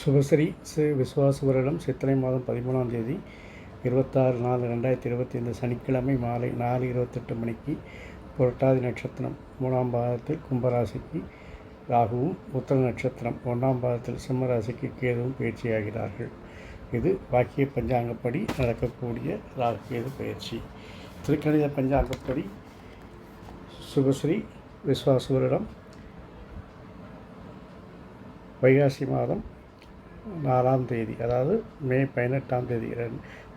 சுபஸ்ரீ ஸ்ரீ விஸ்வாச வருடம் சித்திரை மாதம் பதிமூணாம் தேதி இருபத்தாறு நாலு ரெண்டாயிரத்தி இருபத்தி ஐந்து சனிக்கிழமை மாலை நாலு இருபத்தெட்டு மணிக்கு புரட்டாதி நட்சத்திரம் மூணாம் பாதத்தில் கும்பராசிக்கு ராகுவும் உத்தர நட்சத்திரம் ஒன்றாம் பாதத்தில் சிம்மராசிக்கு கேதுவும் பயிற்சியாகிறார்கள். இது வாக்கிய பஞ்சாங்கப்படி நடக்கக்கூடிய ராகு கேது பயிற்சி. திருக்கணித பஞ்சாங்கப்படி சுபஸ்ரீ விஸ்வாசுவரிடம் வைகாசி மாதம் நாலாம் தேதி அதாவது மே பதினெட்டாம் தேதி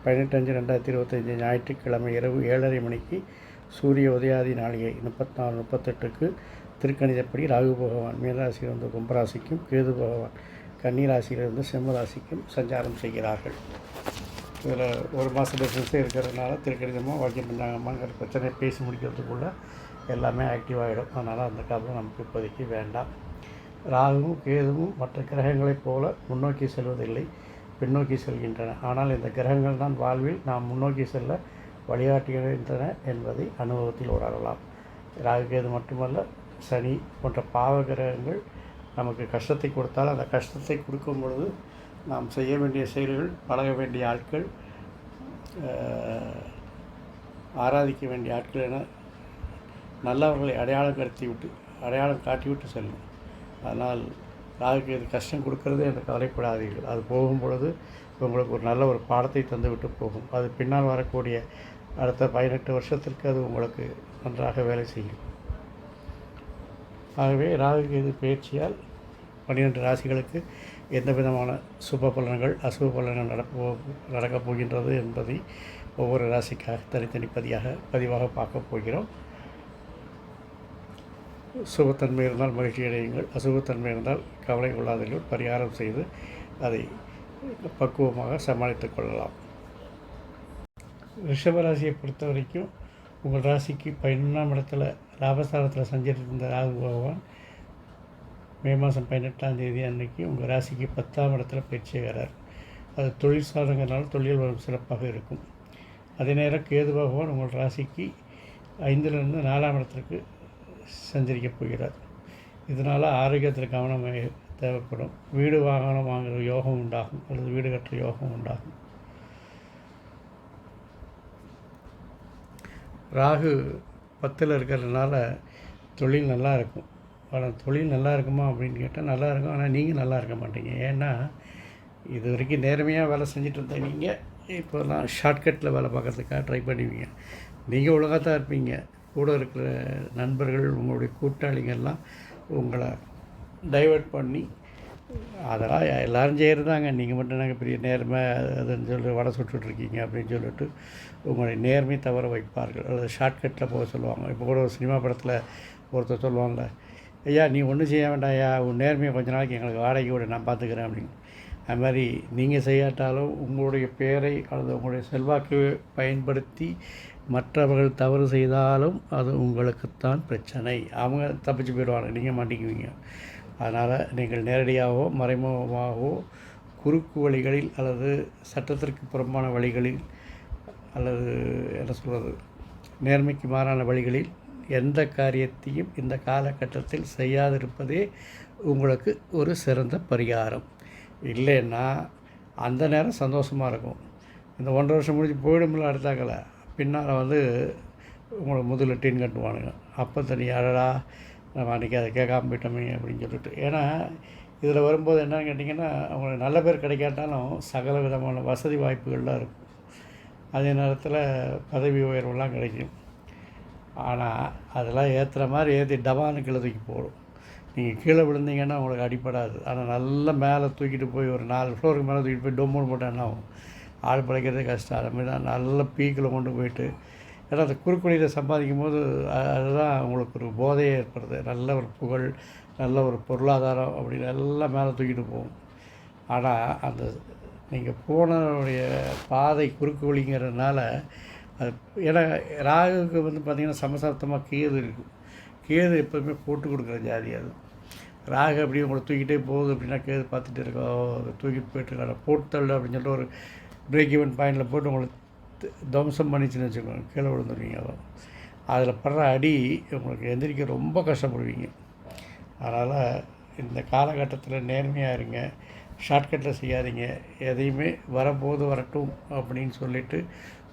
பதினெட்டஞ்சு பதினெட்டு அஞ்சு ரெண்டாயிரத்தி இருபத்தஞ்சி ஞாயிற்றுக்கிழமை இரவு ஏழரை மணிக்கு சூரிய உதயாதி நாளிகை முப்பத்தாறு முப்பத்தெட்டுக்கு திருக்கணிதப்படி ராகு பகவான் மீனராசியிலிருந்து கும்பராசிக்கும் கேது பகவான் கன்னிராசியிலிருந்து சிம்மராசிக்கும் சஞ்சாரம் செய்கிறார்கள். இதில் ஒரு மாதம் டிஃப்ரென்ஸே இருக்கிறதுனால திருக்கணிதமாக வாக்கிய பஞ்சாங்கம்மாங்கிற பிரச்சனையை பேசி முடிக்கிறதுக்குள்ளே எல்லாமே ஆக்டிவ் ஆகிடும். அதனால் அந்த காலம் நமக்கு இப்போதைக்கு வேண்டாம். ராகுவும் கேதுவும் மற்ற கிரகங்களைப் போல முன்னோக்கி செல்வதில்லை. பின்னோக்கி செல்கின்றன. ஆனால் இந்த கிரகங்கள் தான் வாழ்வில் நாம் முன்னோக்கி செல்ல வழிகாட்டுகின்றன என்பதை அனுபவத்தில் உணரலாம். ராகுகேது மட்டுமல்ல சனி போன்ற பாவ கிரகங்கள் நமக்கு கஷ்டத்தை கொடுத்தால் அந்த கஷ்டத்தை கொடுக்கும் பொழுது நாம் செய்ய வேண்டிய செயல்கள் பழக வேண்டிய ஆட்கள் ஆராதிக்க வேண்டிய ஆட்கள் என நல்லவர்களை அடையாளம் கடத்தி விட்டு அடையாளம் காட்டிவிட்டு செல்லும். அதனால் ராகுக்கு இது கஷ்டம் கொடுக்கறது என்று கவலைப்படாதீர்கள். அது போகும் பொழுது உங்களுக்கு ஒரு நல்ல ஒரு பாடத்தை தந்து விட்டு போகும். அது பின்னால் வரக்கூடிய அடுத்த பதினெட்டு வருஷத்திற்கு அது உங்களுக்கு நன்றாக வேலை செய்யும். ஆகவே ராகு இது பயிற்சியால் பன்னிரெண்டு ராசிகளுக்கு எந்த விதமான சுப பலன்கள் அசுப பலன்கள் நடப்போ நடக்கப் போகின்றது என்பதை ஒவ்வொரு ராசிக்காக தனித்தனி பதியாக பதிவாக பார்க்க போகிறோம். சுபத்தன்மை இருந்தால் மகிழ்ச்சி அடையுங்கள். அசுபத்தன்மை இருந்தால் கவலை கொள்ளாதீர்கள் பரிகாரம் செய்து அதை பக்குவமாக சமாளித்துக் கொள்ளலாம். ரிஷபராசியை பொறுத்த வரைக்கும் உங்கள் ராசிக்கு பதினொன்றாம் இடத்துல லாபஸ்தானத்தில் சஞ்சரித்திருந்த ராகு பகவான் மே மாதம் பதினெட்டாம் தேதி அன்னைக்கு உங்கள் ராசிக்கு பத்தாம் இடத்துல பயிற்சியாகிறார் அது தொழில் சாதங்கிறனால தொழில் வரும் சிறப்பாக இருக்கும். அதே நேரம் கேது பகவான் உங்கள் ராசிக்கு ஐந்திலிருந்து நாலாம் இடத்திற்கு சஞ்சரிக்கப் போகிறார். இதனால் ஆரோக்கியத்தில் கவனம் தேவைப்படும். வீடு வாகனம் வாங்குகிற யோகம் உண்டாகும். அல்லது வீடு கட்டுற யோகம் உண்டாகும். ராகு பத்தில் இருக்கிறதுனால தொழில் நல்லா இருக்கும். ஆனால் தொழில் நல்லா இருக்குமா அப்படின்னு கேட்டால் நல்லா இருக்கும். ஆனால் நீங்கள் நல்லா இருக்க மாட்டீங்க. ஏன்னா இது வரைக்கும் நேர்மையாக வேலை செஞ்சுட்டு இருந்த நீங்கள் இப்போல்லாம் ஷார்ட்கட்டில் வேலை பார்க்குறதுக்காக ட்ரை பண்ணுவீங்க. நீங்கள் ஒழுங்காக தான் இருப்பீங்க. கூட இருக்கிற நண்பர்கள் உங்களுடைய கூட்டாளிங்கள்லாம் உங்களை டைவெர்ட் பண்ணி அதெல்லாம் எல்லோரும் செய்கிறதாங்க நீங்கள் மட்டும் நாங்கள் பெரிய நேர்மை அதுன்னு சொல்லி வடை சுட்டுட்ருக்கீங்க அப்படின்னு சொல்லிட்டு உங்களுடைய நேர்மை தவற வைப்பார்கள். அல்லது ஷார்ட்கட்டில் போக சொல்லுவாங்க. இப்போ கூட ஒரு சினிமா படத்தில் ஒருத்தர் சொல்லுவாங்கள்ல ஐயா நீ ஒன்றும் செய்ய வேண்டாம் ஐயா. உன் நேர்மையை கொஞ்ச நாளைக்கு எங்களுக்கு வாடகை விட. நான் பார்த்துக்கிறேன் அப்படின்னு. அது மாதிரி நீங்கள் செய்யாட்டாலும் உங்களுடைய பேரை அல்லது உங்களுடைய செல்வாக்கு பயன்படுத்தி மற்றவர்கள் தவறு செய்தாலும் அது உங்களுக்குத்தான் பிரச்சனை. அவங்க தப்பிச்சு போயிடுவாங்க. நீங்கள் மாட்டிக்குவீங்க. அதனால் நீங்கள் நேரடியாகவோ மறைமுகமாகவோ குறுக்கு வழிகளில் அல்லது சட்டத்திற்கு புறம்பான வழிகளில் அல்லது என்ன சொல்கிறது நேர்மைக்கு மாறான வழிகளில் எந்த காரியத்தையும் இந்த காலகட்டத்தில் செய்யாதிருப்பதே உங்களுக்கு ஒரு சிறந்த பரிகாரம். இல்லைன்னா அந்த நேரம் சந்தோஷமாக இருக்கும். இந்த ஒன்றரை வருஷம் முடிஞ்சு போயிடும்ல அடுத்தாக்கலை பின்னால் வந்து உங்களை முதல்ல டீன் கட்டுவானுங்க. அப்போ தனி அழடா நம்ம அன்றைக்கி அதை கேட்காம போயிட்டோமே அப்படின்னு சொல்லிட்டு. ஏன்னா இதில் வரும்போது என்னன்னு கேட்டிங்கன்னா அவங்களுக்கு நல்ல பேர் கிடைக்காட்டாலும் சகல விதமான வசதி வாய்ப்புகள்லாம் இருக்கும். அதே நேரத்தில் பதவி உயர்வுலாம் கிடைக்கும். ஆனால் அதெல்லாம் ஏற்றுற மாதிரி ஏற்றி டபான்னு கீழே தூக்கி போடும். நீங்கள் கீழே விழுந்தீங்கன்னா உங்களுக்கு அடிப்படாது ஆனால் நல்லா மேலே தூக்கிட்டு போய் ஒரு நாலு ஃப்ளோருக்கு மேலே தூக்கிட்டு போய் டொம்முன்னு போட்டால் என்ன ஆகும்? ஆள் பிழைக்கிறதே கஷ்டம். அது மாதிரி தான் நல்ல பீக்கில் கொண்டு போயிட்டு ஏன்னா அந்த குறுக்குழியில் சம்பாதிக்கும் போது அதுதான் உங்களுக்கு ஒரு போதையை ஏற்படுது. நல்ல ஒரு புகழ் நல்ல ஒரு பொருளாதாரம் அப்படின்னு எல்லாம் மேலே தூக்கிட்டு போகும். ஆனால் அந்த நீங்கள் போனவருடைய பாதை குறுக்கு வழிங்கிறதுனால அது ஏன்னா ராகுக்கு வந்து பார்த்திங்கன்னா சமசப்தமாக கேது இருக்கும் கேது எப்போதுமே போட்டு கொடுக்குற ஜாதி அது. ராகு அப்படியே உங்களை தூக்கிட்டே போகுது அப்படின்னா கேது பார்த்துட்டு இருக்கோம் தூக்கிட்டு போயிட்டுருக்காங்க போட்டு தள்ளு அப்படின்னு சொல்லிட்டு ஒரு பிரேக் ஈவன் பாயிண்டில் போட்டு உங்களை துவம்சம் பண்ணிச்சுன்னு வச்சுக்கோங்க. கீழே விழுந்துருவீங்க அதுவும் அதில் படுற அடி உங்களுக்கு எந்திரிக்க ரொம்ப கஷ்டப்படுவீங்க. அதனால் இந்த காலகட்டத்தில் நேர்மையாக இருங்க. ஷார்ட்கட்டில் செய்யாதீங்க. எதையுமே வரப்போது வரட்டும் அப்படின்னு சொல்லிட்டு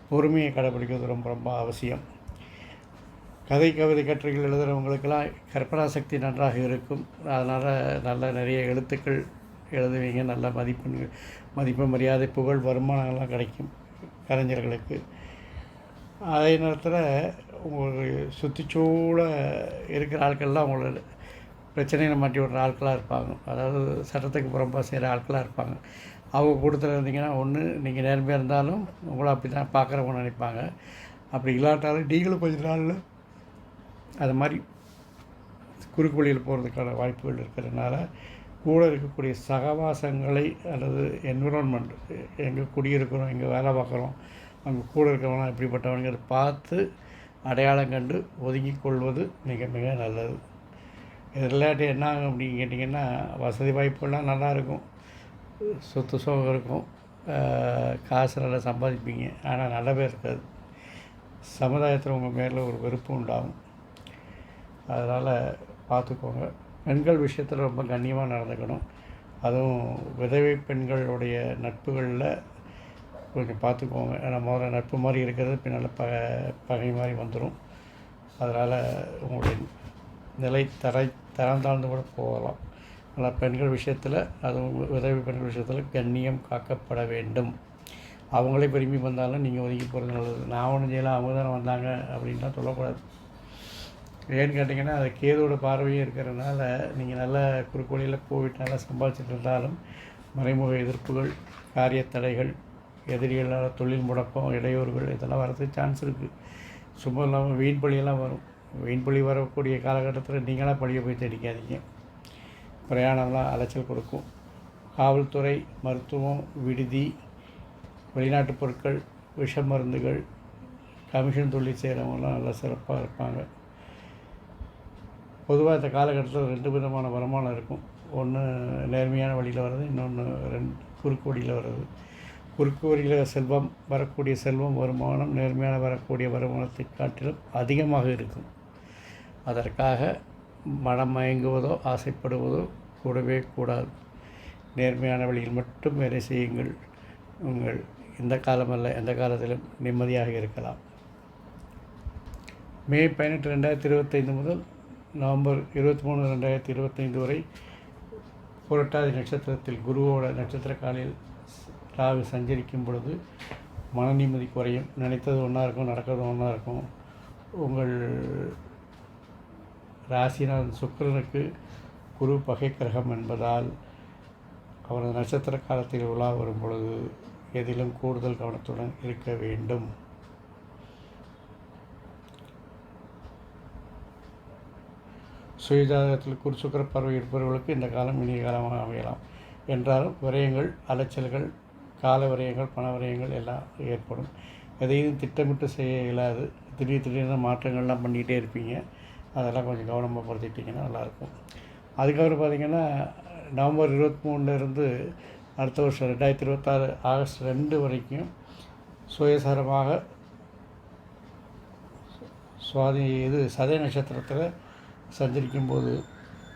பொறுமையை கடைப்பிடிக்கிறது ரொம்ப ரொம்ப அவசியம். கதை கவிதை கட்டுரைகள் எழுதுகிறவங்களுக்கெல்லாம் கற்பனா சக்தி நன்றாக இருக்கும். அதனால் நல்ல நிறைய எழுத்துக்கள் எழுதுவீங்க நல்ல மதிப்பெண்கள் மதிப்பு மரியாதை புகழ் வருமானங்கள்லாம் கிடைக்கும் கலைஞர்களுக்கு. அதே நேரத்தில் உங்களுக்கு சுற்றிச்சூழ இருக்கிற ஆட்கள்லாம் உங்களை பிரச்சனையில் மாட்டி விடுற ஆட்களாக இருப்பாங்க. அதாவது சட்டத்துக்கு புறம்பா செய்கிற ஆட்களாக இருப்பாங்க. அவங்க கூட்டத்தில் இருந்தீங்கன்னா ஒன்று நீங்கள் நேர்மையாக இருந்தாலும் உங்களை அப்படி தான் பார்க்குறவங்க நினைப்பாங்க. அப்படி இல்லாட்டாலும் நீங்களும் கொஞ்ச நாளில் அது மாதிரி குறுக்கு வழியில் போகிறதுக்கான வாய்ப்புகள் இருக்கிறதுனால கூட இருக்கக்கூடிய சகவாசங்களை அல்லது என்விரான்மெண்ட் எங்கே குடியிருக்கிறோம் எங்கே வேலை பார்க்குறோம் அங்கே கூட இருக்கிறவங்களாம் எப்படிப்பட்டவங்கிறத பார்த்து அடையாளம் கண்டு ஒதுங்கி கொள்வது மிக மிக நல்லது. இது இல்லாட்டி என்ன ஆகும் அப்படின்னு கேட்டிங்கன்னா வசதி வாய்ப்புலாம் நல்லா இருக்கும். சொத்து சோகம் இருக்கும். காசு நல்லா சம்பாதிப்பீங்க. ஆனால் நல்ல பேர் இருக்காது. சமுதாயத்தில் உங்கள் மேலே ஒரு வெறுப்பு உண்டாகும். அதனால் பார்த்துக்கோங்க. பெண்கள் விஷயத்தில் ரொம்ப கண்ணியமாக நடந்துக்கணும். அதுவும் விதவை பெண்களுடைய நட்புகளில் கொஞ்சம் பார்த்துக்கோங்க ஏன்னா முதல்ல நட்பு மாதிரி இருக்கிறது பின்னால் ப பகை மாதிரி வந்துடும் அதனால் உங்களுடைய நிலை தரை தரம் தாழ்ந்து கூட போகலாம். ஆனால் பெண்கள் விஷயத்தில் அதுவும் விதவை பெண்கள் விஷயத்தில் கண்ணியம் காக்கப்பட வேண்டும். அவங்களே விரும்பி வந்தாலும் நீங்கள் ஒதுங்கி போகிறது நல்லது. நான் ஒன்றும் செய்யலாம் அவங்க தானே வந்தாங்க அப்படின்லாம் சொல்லக்கூடாது. ஏன்னு கேட்டிங்கன்னா அது கேதோட பார்வையும் இருக்கிறதுனால நீங்கள் நல்ல குறுக்கு வழியில் போயிட்டு நல்லா சம்பாதிச்சிட்டு இருந்தாலும் மறைமுக எதிர்ப்புகள் காரிய தடைகள் எதிரிகளால் தொழில் முடக்கம் இடையூறுகள் இதெல்லாம் வரதுக்கு சான்ஸ் இருக்குது சும்மா இல்லாமல் வீண் பழியெல்லாம் வரும். வீண் பழி வரக்கூடிய காலகட்டத்தில் நீங்களாக பழியை போய் தேடிக்காதீங்க. பிரயாணம்லாம் அலைச்சல் கொடுக்கும். காவல்துறை மருத்துவம் விடுதி வெளிநாட்டு பொருட்கள் விஷ மருந்துகள் கமிஷன் தொழில் செய்கிறவங்களாம் நல்லா சிறப்பாக இருப்பாங்க. பொதுவாக இந்த காலகட்டத்தில் ரெண்டு விதமான வருமானம் இருக்கும். ஒன்று நேர்மையான வழியில் வர்றது இன்னொன்று ரெண்டு குறுக்கு வழியில் வர்றது. குறுக்கு வழியில் செல்வம் வரக்கூடிய செல்வம் வருமானம் நேர்மையான வரக்கூடிய வருமானத்தை காட்டிலும் அதிகமாக இருக்கும். அதற்காக மனம் மயங்குவதோ ஆசைப்படுவதோ கூடவே கூடாது. நேர்மையான வழியில் மட்டும் வேலை செய்யுங்கள். உங்கள் இந்த காலமல்ல எந்த காலத்திலும் நிம்மதியாக இருக்கலாம். மே பதினெட்டு ரெண்டாயிரத்தி இருபத்தைந்து முதல் நவம்பர் இருபத்தி மூணு ரெண்டாயிரத்தி இருபத்தைந்து வரை புரட்டாதி நட்சத்திரத்தில் குருவோட நட்சத்திர காலையில் ராகு சஞ்சரிக்கும் பொழுது மன நிம்மதி குறையும். நினைத்தது ஒன்றா இருக்கும் நடக்கிறது ஒன்றா இருக்கும். உங்கள் ராசிநாதன் சுக்கரனுக்கு குரு பகை கிரகம் என்பதால் அவரது நட்சத்திர காலத்தில் உலா வரும் பொழுது எதிலும் கூடுதல் கவனத்துடன் இருக்க வேண்டும். சுயஜாதகத்தில் குரு சுக்கிர பார்வை இருப்பவர்களுக்கு இந்த காலம் இனிய காலமாக அமையலாம். என்றாலும் விரயங்கள் அலைச்சல்கள் கால விரயங்கள் பண விரயங்கள் எல்லாம் ஏற்படும். எதையும் திட்டமிட்டு செய்ய இயலாது. திடீர் திடீர்னு மாற்றங்கள்லாம் பண்ணிகிட்டே இருப்பீங்க. அதெல்லாம் கொஞ்சம் கவனமாக படுத்திட்டிங்கன்னா நல்லாயிருக்கும். அதுக்கப்புறம் பார்த்திங்கன்னா நவம்பர் இருபத்தி மூணுலேருந்து அடுத்த வருஷம் ரெண்டாயிரத்தி இருபத்தாறு ஆகஸ்ட் ரெண்டு வரைக்கும் சுயசாரமாக சுவாதி இது சதய நட்சத்திரத்தில் சஞ்சரிக்கும் போது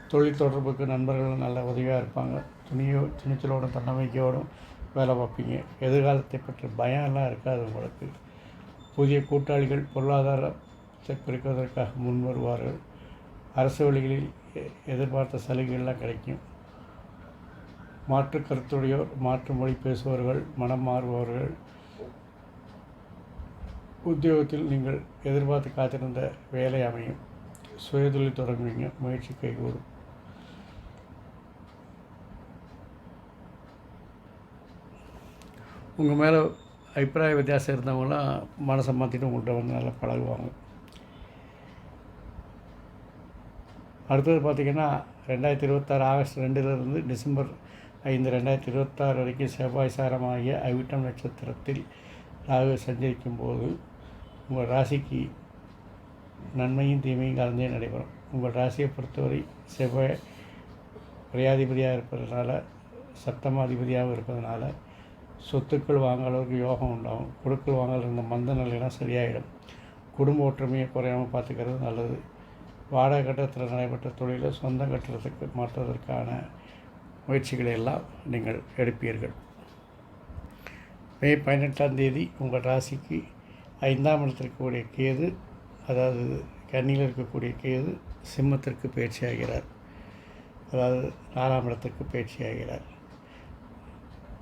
தொழில் தொடர்புக்கு நண்பர்கள் நல்ல உதவியாக இருப்பாங்க. துணியோ துணிச்சலோடும் தன்னம்பிக்கையோடும் வேலை பார்ப்பீங்க. எதிர்காலத்தை பற்றி பயம் எல்லாம் இருக்காது உங்களுக்கு. புதிய கூட்டாளிகள் பொருளாதாரத்தை பெருக்குவதற்காக முன் வருவார்கள். அரசு வழிகளில் எ- எதிர்பார்த்த சலுகைகள்லாம் கிடைக்கும். மாற்று கருத்துடையோர் மாற்று மொழி பேசுபவர்கள் மனம் மாறுபவர்கள். உத்தியோகத்தில் நீங்கள் எதிர்பார்த்து காத்திருந்த வேலை அமையும். சுயதொழில் தொடங்குவீங்க முயற்சி கைகூடும். உங்கள் மேலே அபிப்பிராய வித்தியாசம் இருந்தவங்களாம் மனசை மாற்றிட்டு உங்கள்கிட்ட வந்து நல்லா பழகுவாங்க. அடுத்தது பார்த்திங்கன்னா ரெண்டாயிரத்தி இருபத்தாறு ஆகஸ்ட் ரெண்டுலேருந்து டிசம்பர் ஐந்து ரெண்டாயிரத்தி இருபத்தாறு வரைக்கும் செவ்வாய் சாரமாகிய அவிட்டம் நட்சத்திரத்தில் ராகு சஞ்சரிக்கும் போது உங்கள் ராசிக்கு நன்மையும் தீமையும் கலந்தே நடைபெறும். உங்கள் ராசியை பொறுத்தவரை செவ்வாய் விரையாதிபதியாக இருப்பதனால சப்தமாதிபதியாகவும் இருப்பதனால சொத்துக்கள் வாங்க அளவுக்கு யோகம் உண்டாகும். கொடுக்கல் வாங்கல் இருந்த மந்த நிலையெல்லாம் சரியாயிடும். குடும்ப ஒற்றுமையை குறையாமல் பார்த்துக்கிறது நல்லது. வாடகை கட்டத்தில் நடைபெற்ற தொழிலை சொந்த கட்டடத்துக்கு மாற்றுவதற்கான முயற்சிகளை எல்லாம் நீங்கள் எடுப்பீர்கள். மே பதினெட்டாம் தேதி உங்கள் ராசிக்கு ஐந்தாம் இடத்திற்குரிய கேது அதாவது கன்னியில் இருக்கக்கூடிய கேது சிம்மத்திற்கு பயிற்சி ஆகிறார் அதாவது நாலாம் இடத்திற்கு பயிற்சி ஆகிறார்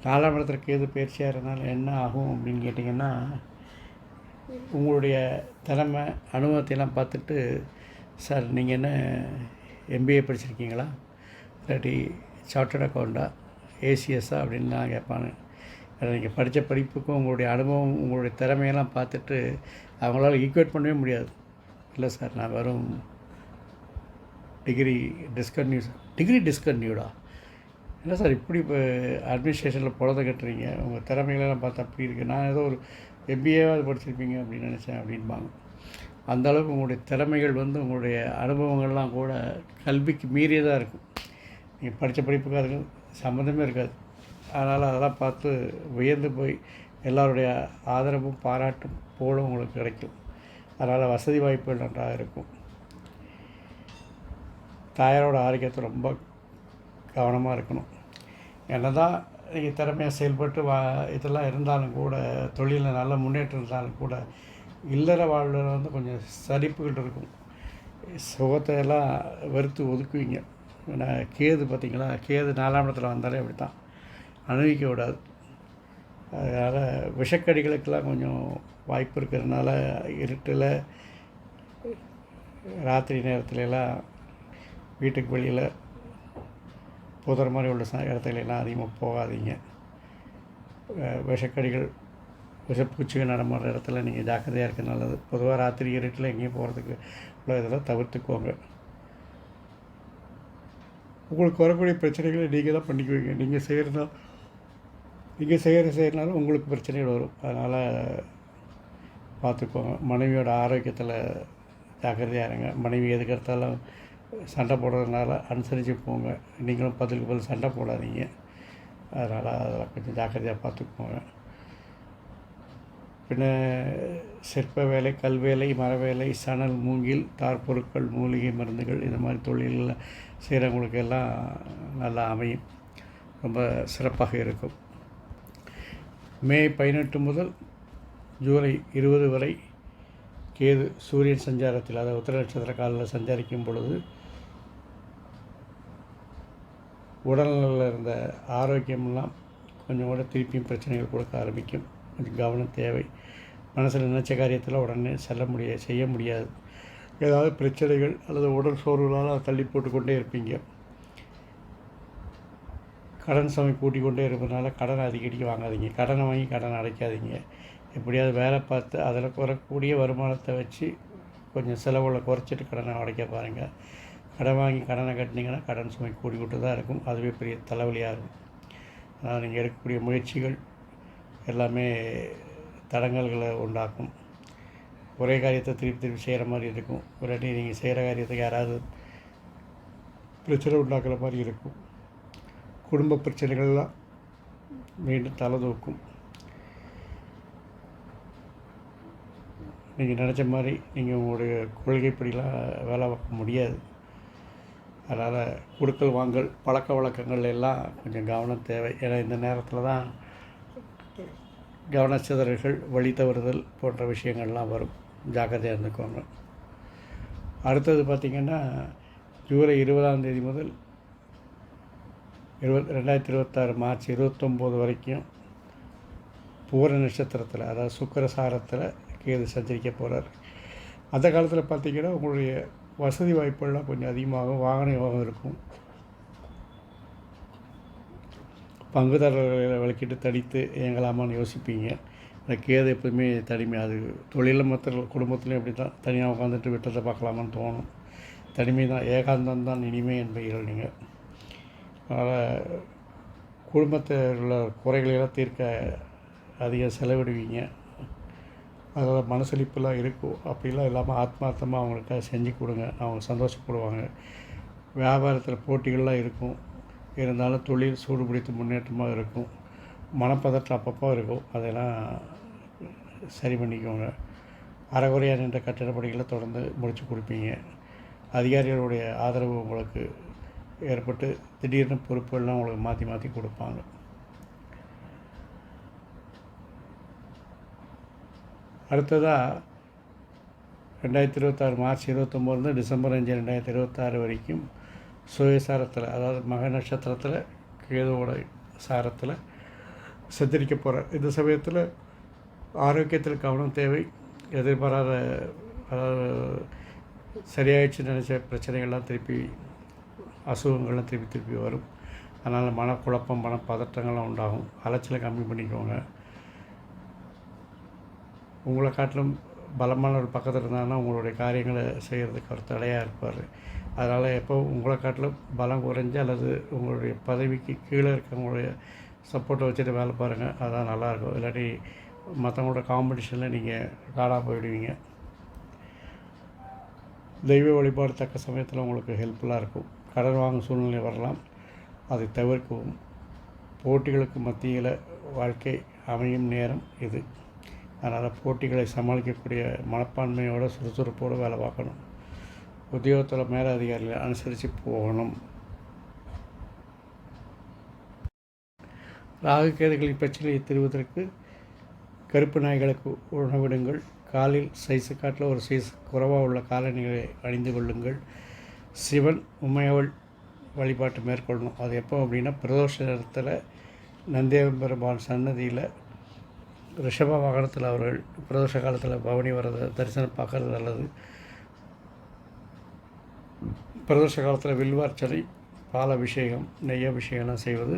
நாலாம் இடத்திற்கு எது பயிற்சியாக இருந்தாலும் என்ன ஆகும் அப்படின்னு கேட்டிங்கன்னா உங்களுடைய திறமை அனுபவத்தையெல்லாம் பார்த்துட்டு சார் நீங்கள் என்ன எம்பிஏ படிச்சிருக்கீங்களா? இல்லாட்டி சார்ட்டர்ட் அக்கௌண்டா ஏசிஎஸ்ஸா அப்படின்லாம் கேட்பாங்க. நீங்கள் படித்த படிப்புக்கும் உங்களுடைய அனுபவம் உங்களுடைய திறமையெல்லாம் பார்த்துட்டு அவங்களால ஈக்குவேட் பண்ணவே முடியாது. இல்லை சார் நான் வெறும் டிகிரி டிஸ்கன்யூஸ் டிகிரி டிஸ்கன்யூடா இல்லை சார் இப்படி இப்போ அட்மினிஸ்ட்ரேஷனில் பொழுத கட்டுறீங்க உங்கள் திறமைகளெல்லாம் பார்த்தா அப்படி இருக்குது நான் ஏதோ ஒரு எம்பிஏவாக படிச்சிருப்பீங்க அப்படின்னு நினச்சேன் அப்படின்பாங்க அந்த அளவுக்கு உங்களுடைய திறமைகள் வந்து உங்களுடைய அனுபவங்கள்லாம் கூட கல்விக்கு மீறியதாக இருக்கும். நீங்கள் படித்த படிப்புக்கு அதுக்கு சம்மந்தமே இருக்காது. அதனால் அதெல்லாம் பார்த்து வியந்து போய் எல்லாருடைய ஆதரவும் பாராட்டும் போலும் உங்களுக்கு கிடைக்கும். அதனால் வசதி வாய்ப்புகள் நன்றாக இருக்கும். தாயாரோட ஆரோக்கியத்தை ரொம்ப கவனமாக இருக்கணும். என்ன தான் நீங்கள் திறமையாக செயல்பட்டு வா இதெல்லாம் இருந்தாலும் கூட தொழிலில் நல்ல முன்னேற்றம் இருந்தாலும் கூட இல்லற வாழ்வில் வந்து கொஞ்சம் சரிப்புகள் இருக்கும். சுகத்தை எல்லாம் வெறுத்து ஒதுக்குவீங்க. ஏன்னா கேது பார்த்தீங்களா? கேது நாலாம் இடத்துல வந்தாலே அப்படி தான் அனுபவிக்க விடாது அதனால் விஷக்கடிகளுக்கெல்லாம் கொஞ்சம் வாய்ப்பு இருக்கிறதுனால இருட்டில் ராத்திரி நேரத்துலலாம் வீட்டுக்கு வெளியில் புதர் மாதிரி உள்ள ச இடத்துல எல்லாம் அதிகமாக போகாதீங்க. விஷக்கடிகள் விஷப்பூச்சிகள் நடமாடுற இடத்துல நீங்கள் ஜாக்கிரதையாக இருக்க நல்லது. பொதுவாக ராத்திரி இருட்டில் எங்கேயும் போகிறதுக்கு உள்ள இதெல்லாம் தவிர்த்துக்கோங்க. உங்களுக்கு வரக்கூடிய பிரச்சனைகளை நீங்கள் தான் பண்ணிக்குவீங்க. நீங்கள் செய்கிறதா நீங்கள் செய்கிற செய்கிறனால உங்களுக்கு பிரச்சனைகள் வரும். அதனால் பார்த்துக்கோங்க மனைவியோட ஆரோக்கியத்தில் ஜாக்கிரதையாக இருங்க. மனைவி எதுக்கிறதாலும் சண்டை போடுறதுனால அனுசரித்து போங்க. நீங்களும் பதிலுக்கு பதில் சண்டை போடாதீங்க. அதனால் அதெல்லாம் கொஞ்சம் ஜாக்கிரதையாக பார்த்துக்கோங்க பின்ன சிற்ப வேலை கல்வேலை மரவேலை சணல் மூங்கில் தார் பொருட்கள் மூலிகை மருந்துகள் இந்த மாதிரி தொழிலில் செய்கிறவங்களுக்கு எல்லாம் நல்லா அமையும். ரொம்ப சிறப்பாக இருக்கும். மே பதினெட்டு முதல் ஜூலை இருபது வரை கேது சூரியன் சஞ்சாரத்தில் அதாவது உத்தர நட்சத்திர காலில் சஞ்சரிக்கும் பொழுது உடல்நலில் இருந்த ஆரோக்கியமெல்லாம் கொஞ்சம் கூட திருப்பியும் பிரச்சனைகள் கொடுக்க ஆரம்பிக்கும். கொஞ்சம் கவனம் தேவை. மனசில் நினச்ச காரியத்தில் உடனே செல்ல முடிய செய்ய முடியாது. ஏதாவது பிரச்சனைகள் அல்லது உடல் சோர்வுகளால் தள்ளி போட்டுக்கொண்டே இருப்பீங்க. கடன் சுமை கூட்டிக் கொண்டே இருப்பதனால கடன் அடிக்கடிக்கு வாங்காதீங்க. கடனை வாங்கி கடன் அடைக்காதீங்க. எப்படியாவது வேலை பார்த்து அதில் குறக்கூடிய வருமானத்தை வச்சு கொஞ்சம் செலவுகளை குறைச்சிட்டு கடனை அடைக்க பாருங்கள் கடன் வாங்கி கடனை கட்டினீங்கன்னா கடன் சுமை கூடிக்கிட்டு தான் இருக்கும். அதுவே பெரிய தலைவலியாக இருக்கும். அதனால் நீங்கள் எடுக்கக்கூடிய முயற்சிகள் எல்லாமே தடங்கல்களை உண்டாக்கும். ஒரே காரியத்தை திருப்பி திருப்பி செய்கிற மாதிரி இருக்கும். ஒரு நீங்கள் செய்கிற காரியத்துக்கு யாராவது பிரச்சனை உண்டாக்குற மாதிரி இருக்கும். குடும்ப பிரச்சனைகள்லாம் மீண்டும் தலை தூக்கும். நீங்கள் நினச்ச மாதிரி நீங்கள் உங்களுடைய கொள்கைப்படிலாம் வேலை பார்க்க முடியாது. அதனால் கொடுக்கல் வாங்கல் பழக்க வழக்கங்கள் எல்லாம் கொஞ்சம் கவனம் தேவை. ஏன்னா இந்த நேரத்தில் தான் கவனச்சிதறல்கள் வழி தவறுதல் போன்ற விஷயங்கள்லாம் வரும். ஜாக்கிரதையாக இருந்துக்கோங்க. அடுத்தது பார்த்திங்கன்னா ஜூலை இருபதாம் தேதி முதல் இருபத் ரெண்டாயிரத்தி இருபத்தாறு மார்ச் இருபத்தொம்போது வரைக்கும் பூர நட்சத்திரத்தில் அதாவது சுக்கரசாரத்தில் கேது சஞ்சரிக்க போகிறார் அந்த காலத்தில் பார்த்திங்கன்னா உங்களுடைய வசதி வாய்ப்புகள்லாம் கொஞ்சம் அதிகமாகும் வாகன யோகம் இருக்கும். பங்குதாரர்களை விளக்கிட்டு தடித்து இயங்கலாமான்னு யோசிப்பீங்க. இந்த கேது எப்போதுமே தனிமை அது தொழிலில் மற்ற குடும்பத்துலேயும் அப்படி தான் தனியாக உட்காந்துட்டு விட்டத்தை பார்க்கலாமான்னு தோணும். தனிமை தான் ஏகாந்தம் தான் இனிமை என்பீர்கள் நீங்கள் அதனால் குடும்பத்தில் உள்ள குறைகளெல்லாம் தீர்க்க அதிகம் செலவிடுவீங்க. அதில் மனசளிப்புலாம் இருக்கும். அப்படிலாம் இல்லாமல் ஆத்மார்த்தமாக அவங்களுக்காக செஞ்சு கொடுங்க. அவங்க சந்தோஷப்படுவாங்க. வியாபாரத்தில் போட்டிகள்லாம் இருக்கும். இருந்தாலும் தொழில் சூடு பிடித்து முன்னேற்றமாக இருக்கும். மனப்பதற்றம் அப்பப்போ இருக்கும். அதெல்லாம் சரி பண்ணிக்கோங்க. அறகுறையாக நின்ற கட்டிட பணிகளை தொடர்ந்து முடித்து கொடுப்பீங்க. அதிகாரிகளுடைய ஆதரவு உங்களுக்கு ஏற்பட்டு திடீர்னு பொறுப்புகள்லாம் உங்களுக்கு மாற்றி மாற்றி கொடுப்பாங்க. அடுத்ததாக ரெண்டாயிரத்தி இருபத்தாறு மார்ச் இருபத்தொம்போதுலேருந்து டிசம்பர் அஞ்சு ரெண்டாயிரத்தி இருபத்தாறு வரைக்கும் சுயசாரத்தில் அதாவது மக நட்சத்திரத்தில் கேதுவோட சாரத்தில் சஞ்சரிக்க போகிறார் இந்த சமயத்தில் ஆரோக்கியத்தில் கவனம் தேவை எதிர்பாராத அதாவது சரியாயிடுச்சுன்னு நினச்ச பிரச்சனைகள்லாம் திருப்பி அசுகங்கள்லாம் திருப்பி திருப்பி வரும். அதனால் மனக்குழப்பம் மனப்பதட்டங்கள்லாம் உண்டாகும். அலைச்சலை கம்மி பண்ணிக்கோங்க. உங்களை காட்டிலும் பலமான ஒரு பக்கத்தில் இருந்தாங்கன்னா உங்களுடைய காரியங்களை செய்கிறதுக்கு ஒரு தடையாக இருப்பார். அதனால் எப்போ உங்களை காட்டிலும் பலம் குறைஞ்சு அல்லது உங்களுடைய பதவிக்கு கீழே இருக்கவங்களுடைய சப்போர்ட்டை வச்சுட்டு வேலை பாருங்கள் அதான் நல்லாயிருக்கும். இல்லாட்டி மற்றவங்களோட காம்படிஷனில் நீங்கள் காடாக போயிடுவீங்க. தெய்வ வழிபாடு தக்க சமயத்தில் உங்களுக்கு ஹெல்ப்ஃபுல்லாக இருக்கும். கடன் வாங்கும் சூழ்நிலை வரலாம். அதை தவிர்க்கவும். போட்டிகளுக்கு மத்தியில் வாழ்க்கை அமையும் நேரம் இது. அதனால் போட்டிகளை சமாளிக்கக்கூடிய மனப்பான்மையோடு சுறுசுறுப்போடு வேலை பார்க்கணும். உத்தியோகத்தில் மேலதிகாரிகளை அனுசரித்து போகணும். ராகுகேதுகளின் பிரச்சனையை தருவதற்கு கருப்பு நாய்களுக்கு உணவிடுங்கள். காலில் சைஸு காட்டில் ஒரு சைஸ் குறைவாக உள்ள காலணிகளை அணிந்து கொள்ளுங்கள். சிவன் உமையவள் வழிபாட்டு மேற்கொள்ளணும். அது எப்போ அப்படின்னா பிரதோஷ நேரத்தில் நந்தியம்பெருமான் சன்னதியில் ரிஷப வாகனத்தில் அவர்கள் பிரதோஷ காலத்தில் பவனி வர்றதை தரிசனம் பார்க்கறது நல்லது. பிரதோஷ காலத்தில் வில்வார்ச்சனை பால் அபிஷேகம் நெய் அபிஷேகம்லாம் செய்வது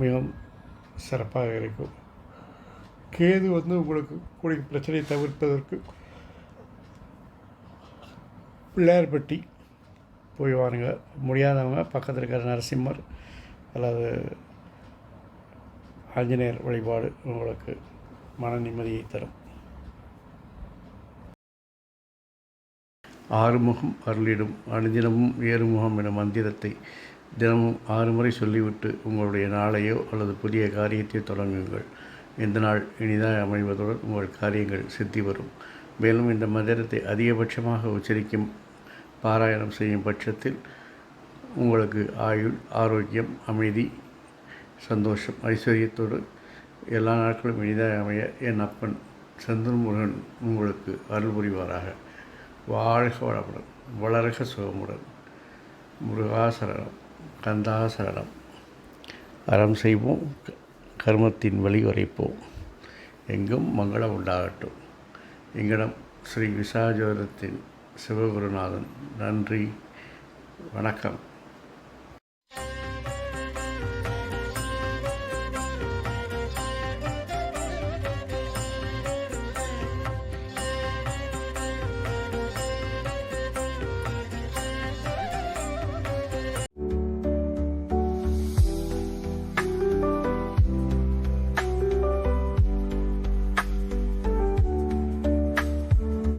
மிகவும் சிறப்பாக இருக்கும். கேது வந்து உங்களுக்கு கூடிய பிரச்சனையை தவிர்ப்பதற்கு பிள்ளையார்பட்டி போய் வாருங்க. முடியாதவங்க பக்கத்தில் இருக்கிற நரசிம்மர் அல்லது ஆஞ்சநேயர் வழிபாடு உங்களுக்கு மன நிம்மதியை தரும். ஆறுமுகம் அருளிடும் அனுதினமும் ஏறுமுகம் என மந்திரத்தை தினமும் ஆறு முறை சொல்லிவிட்டு உங்களுடைய நாளையோ அல்லது புதிய காரியத்தை தொடங்குங்கள். இந்த நாள் இனிதாக அமைவதுடன் உங்கள் காரியங்கள் சித்தி வரும். மேலும் இந்த மந்திரத்தை அதிகபட்சமாக உச்சரிக்கும் பாராயணம் செய்யும் பட்சத்தில் உங்களுக்கு ஆயுள் ஆரோக்கியம் அமைதி சந்தோஷம் ஐஸ்வர்யத்தோடு எல்லா நாட்களும் இனிதாக அமைய என் அப்பன் சந்திரமுருகன் உங்களுக்கு அருள் புரிவாராக. வாழ்க வளமுடன் வளரக சுகமுடன். முருகாசரணம் கந்தாசரணம். அறம் செய்வோம் க- கர்மத்தின் வழி உரைப்போம் எங்கும் மங்களம் உண்டாகட்டும். எங்களிடம் ஸ்ரீ விசாஜோதத்தின் சிவகுருநாதன். நன்றி. வணக்கம்.